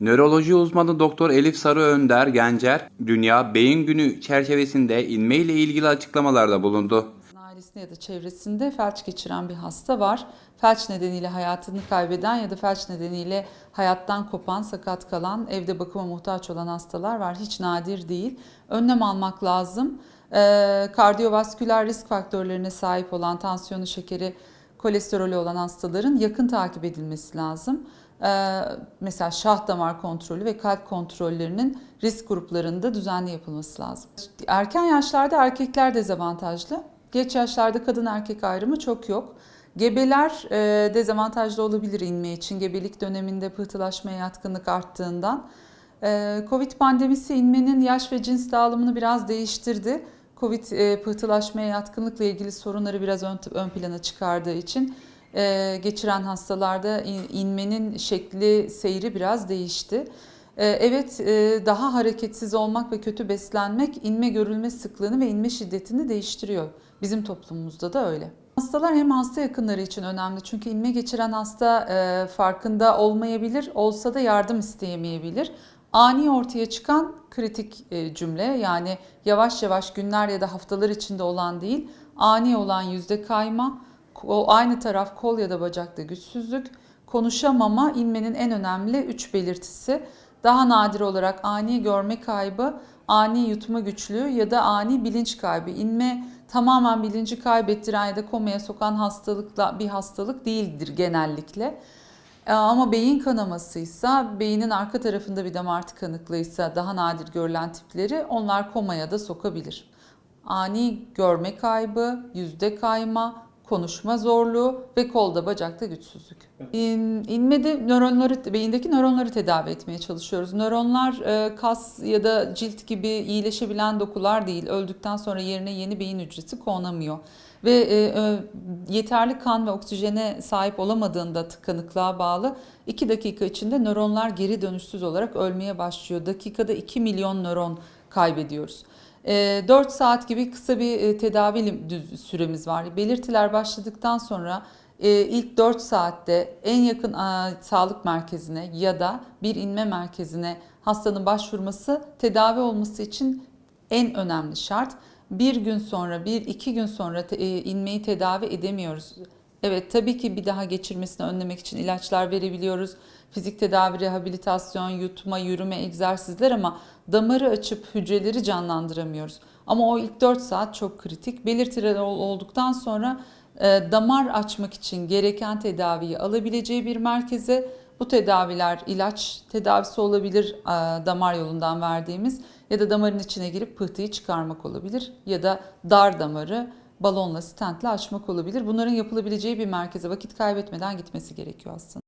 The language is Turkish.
Nöroloji uzmanı Doktor Elif Sarı Önder Gencer, Dünya Beyin Günü çerçevesinde inme ile ilgili açıklamalarda bulundu. Ailesinde ya da çevresinde felç geçiren bir hasta var. Felç nedeniyle hayatını kaybeden ya da felç nedeniyle hayattan kopan, sakat kalan, evde bakıma muhtaç olan hastalar var. Hiç nadir değil. Önlem almak lazım. Ee, kardiyovasküler risk faktörlerine sahip olan tansiyonu, şekeri, kolesterolü olan hastaların yakın takip edilmesi lazım. Ee, mesela şah damar kontrolü ve kalp kontrollerinin risk gruplarında düzenli yapılması lazım. Erken yaşlarda erkekler dezavantajlı. Geç yaşlarda kadın erkek ayrımı çok yok. Gebeler e, dezavantajlı olabilir inme için. Gebelik döneminde pıhtılaşmaya yatkınlık arttığından. E, Covid pandemisi inmenin yaş ve cins dağılımını biraz değiştirdi. Covid e, pıhtılaşmaya yatkınlıkla ilgili sorunları biraz ön, ön plana çıkardığı için e, geçiren hastalarda in- inmenin şekli, seyri biraz değişti. E, Evet, e, daha hareketsiz olmak ve kötü beslenmek inme görülme sıklığını ve inme şiddetini değiştiriyor. Bizim toplumumuzda da öyle. Hastalar hem hasta yakınları için önemli çünkü inme geçiren hasta e, farkında olmayabilir, olsa da yardım isteyemeyebilir. Ani ortaya çıkan kritik e, cümle yani yavaş yavaş günler ya da haftalar içinde olan değil, ani olan yüzde kayma, aynı taraf kol ya da bacakta güçsüzlük, konuşamama inmenin en önemli üç belirtisi. Daha nadir olarak ani görme kaybı, ani yutma güçlüğü ya da ani bilinç kaybı. İnme tamamen bilinci kaybettiren ya da komaya sokan hastalıkla bir hastalık değildir genellikle. Ee, Ama beyin kanamasıysa, beynin arka tarafında bir damar tıkanıklığıysa daha nadir görülen tipleri onlar komaya da sokabilir. Ani görme kaybı, yüzde kayma, konuşma zorluğu ve kolda bacakta güçsüzlük. İn, inmede nöronları, beyindeki nöronları tedavi etmeye çalışıyoruz. Nöronlar e, kas ya da cilt gibi iyileşebilen dokular değil. Öldükten sonra yerine yeni beyin hücresi konamıyor. Ve e, e, yeterli kan ve oksijene sahip olamadığında tıkanıklığa bağlı 2 dakika içinde nöronlar geri dönüşsüz olarak ölmeye başlıyor. Dakikada 2 milyon nöron kaybediyoruz. 4 saat gibi kısa bir e, tedavi süremiz var. Belirtiler başladıktan sonra e, ilk 4 saatte en yakın sağlık merkezine ya da bir inme merkezine hastanın başvurması tedavi olması için en önemli şart. Bir gün sonra, bir iki gün sonra e, inmeyi tedavi edemiyoruz. Evet tabii ki bir daha geçirmesini önlemek için ilaçlar verebiliyoruz. Fizik tedavi, rehabilitasyon, yutma, yürüme, egzersizler ama damarı açıp hücreleri canlandıramıyoruz. Ama o ilk 4 saat çok kritik. Belirtiler ol- olduktan sonra e, damar açmak için gereken tedaviyi alabileceği bir merkeze bu tedaviler ilaç tedavisi olabilir e, damar yolundan verdiğimiz ya da damarın içine girip pıhtıyı çıkarmak olabilir ya da dar damarı balonla stentle açmak olabilir. Bunların yapılabileceği bir merkeze vakit kaybetmeden gitmesi gerekiyor aslında.